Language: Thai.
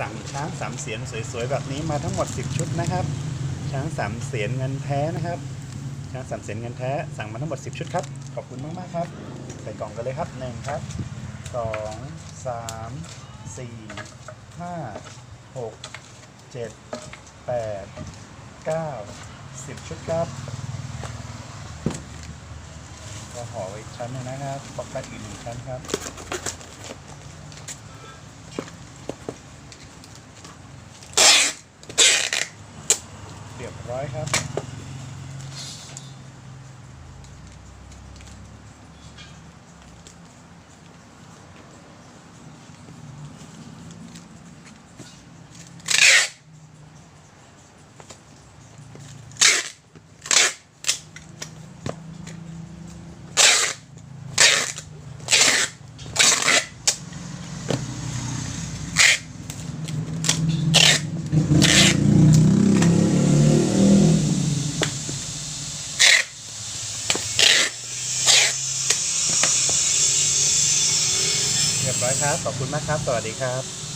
สั่งช้างสามเสียนสวยๆแบบนี้มาทั้งหมด 10 ชุดนะครับ ช้างสามเสียนเงินแท้นะครับ ช้างสามเสียนเงินแท้สั่งมาทั้งหมด 10 ชุดครับ ขอบคุณมากๆครับ ใส่กล่องกันเลยครับหนึ่งครับสองสามสี่ห้าหกเจ็ดแปดเก้าสิบชุดครับก็ห่อไว้ชั้นนึงนะครับบอกแรกอีกหนึ่งชั้นครับ เรียบร้อยครับ เ รียบร้อยครับ ขอบคุณมากครับ สวัสดีครับ